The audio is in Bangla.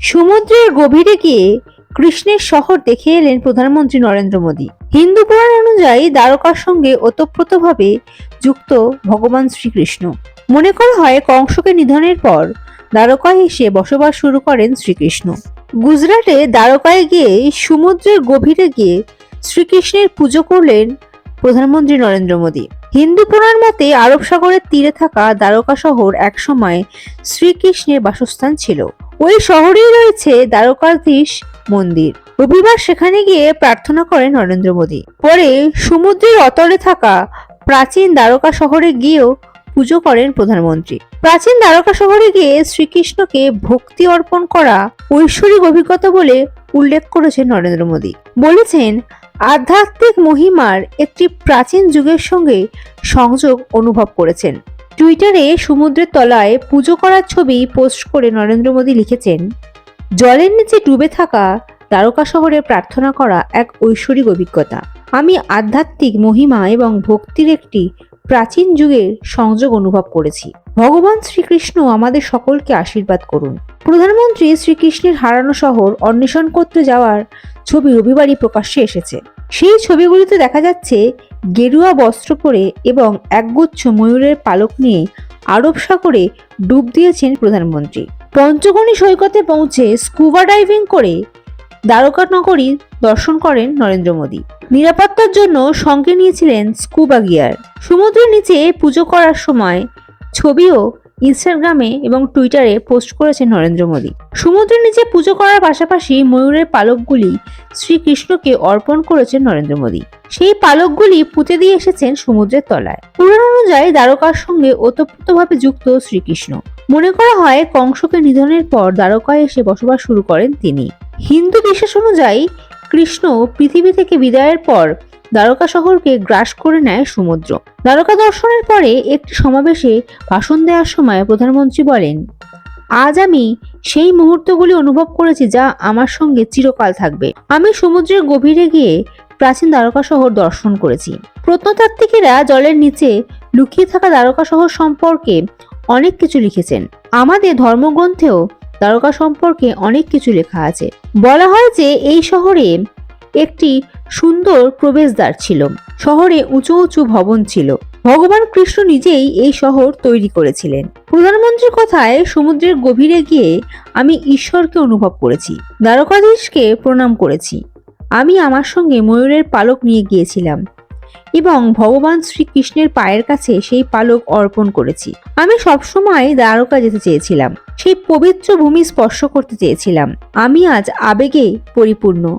সমুদ্রের গভীরে গিয়ে কৃষ্ণের শহর দেখে এলেন প্রধানমন্ত্রী নরেন্দ্র মোদী। হিন্দু পুরাণ অনুযায়ী দ্বারকার সঙ্গে ওতপ্রোতভাবে যুক্ত ভগবান শ্রীকৃষ্ণ। মনে করা হয় কংসকে নিধনের পর দ্বারকায় এসে বসবাস শুরু করেন শ্রীকৃষ্ণ। গুজরাটে দ্বারকায় গিয়ে সমুদ্রের গভীরে গিয়ে শ্রীকৃষ্ণের পুজো করলেন প্রধানমন্ত্রী নরেন্দ্র মোদী। হিন্দু পুরাণ মতে আরব সাগরের তীরে থাকা দ্বারকা শহর একসময় শ্রীকৃষ্ণের বাসস্থান ছিল। ওই শহরেই রয়েছে দ্বারকাধীশ মন্দির। রবিবার সেখানে গিয়ে প্রার্থনা করেন নরেন্দ্র মোদী। পরে সমুদ্রের অতলে থাকা প্রাচীন দ্বারকা শহরে গিয়েও পুজো করেন প্রধানমন্ত্রী। প্রাচীন দ্বারকা শহরে গিয়ে শ্রীকৃষ্ণকে ভক্তি অর্পণ করা ঐশ্বরিক অভিজ্ঞতা বলে উল্লেখ করেছেন নরেন্দ্র মোদী। বলেছেন আধ্যাত্মিক মহিমার একটি প্রাচীন যুগের সঙ্গে সংযোগ অনুভব করেছেন। টুইটারে সমুদ্রের তলায় পুজো করার ছবি পোস্ট করে নরেন্দ্র মোদী লিখেছেন, জলের নিচে ডুবে থাকা দ্বারকা শহরে প্রার্থনা করা এক ঐশ্বরিক অভিজ্ঞতা। আমি আধ্যাত্মিক মহিমা এবং ভক্তির একটি প্রাচীন যুগের সংযোগ অনুভব করেছি। ভগবান শ্রীকৃষ্ণ আমাদের সকলকে আশীর্বাদ করুন। প্রধানমন্ত্রী শ্রীকৃষ্ণের হারানো শহর অন্বেষণ করতে যাওয়ার ছবি রবিবারই প্রকাশ্যে এসেছে। সেই ছবিগুলিতে দেখা যাচ্ছে গেরুয়া বস্ত্র পরে এবং একগুচ্ছ ময়ূরের পালক নিয়ে আরব সাগরে ডুব দিয়েছেন প্রধানমন্ত্রী। পঞ্চগণী সৈকতে পৌঁছে স্কুবা ডাইভিং করে দ্বারকা নগরী দর্শন করেন নরেন্দ্র মোদী। নিরাপত্তার জন্য সঙ্গে নিয়েছিলেন স্কুবা গিয়ার। সমুদ্রের নিচে পুজো করার সময় ছবিও ইনস্টাগ্রামে এবং টুইটারে পোস্ট করেছেন নরেন্দ্র মোদী। সমুদ্রের নিচে পুজো করার পাশাপাশি ময়ূরের পালকগুলি শ্রীকৃষ্ণকে অর্পণ করেছেন নরেন্দ্র মোদী। সেই পালকগুলি পুঁতে দিয়ে এসেছেন সমুদ্রের তলায়। পুরাণ অনুযায়ী দ্বারকার সঙ্গে ওতপ্রোতভাবে যুক্ত শ্রীকৃষ্ণ। মনে করা হয়, কংসকে নিধনের পর দ্বারকায় এসে বসবাস শুরু করেন তিনি। হিন্দু বিশ্বাস অনুযায়ী কৃষ্ণ পৃথিবী থেকে বিদায়ের পর দ্বারকা শহরকে গ্রাস করে নেয় সমুদ্র। দ্বারকা দর্শনের পরে একটি সমাবেশে ভাষণ দেওয়ার সময় প্রধানমন্ত্রী বলেন, আজ আমি সেই মুহূর্তগুলি অনুভব করেছি যা আমার সঙ্গে চিরকাল থাকবে। আমি সমুদ্রের গভীরে গিয়ে প্রাচীন দ্বারকা শহর দর্শন করেছি। প্রত্নতাত্ত্বিকেরা জলের নিচে লুকিয়ে থাকা দ্বারকা শহর সম্পর্কে অনেক কিছু লিখেছেন। আমাদের ধর্মগ্রন্থেও দ্বারকা সম্পর্কে অনেক কিছু লেখা আছে। বলা হয় যে এই শহরে একটি সুন্দর প্রবেশদ্বার ছিল। শহরে উঁচু উঁচু ভবন ছিল। ভগবান কৃষ্ণ নিজেই এই শহর তৈরি করেছিলেন। প্রধানমন্ত্রীর কথায় সমুদ্রের গভীরে গিয়ে আমি ঈশ্বরকে অনুভব করেছি। দ্বারকাধীশকে প্রণাম করেছি। আমি আমার সঙ্গে ময়ূরের পালক নিয়ে গিয়েছিলাম এবং ভগবান শ্রীকৃষ্ণের পায়ের কাছে সেই পালক অর্পণ করেছি। আমি সবসময় দ্বারকা যেতে চেয়েছিলাম। সেই পবিত্র ভূমি স্পর্শ করতে চেয়েছিলাম। আমি আজ আবেগে পরিপূর্ণ।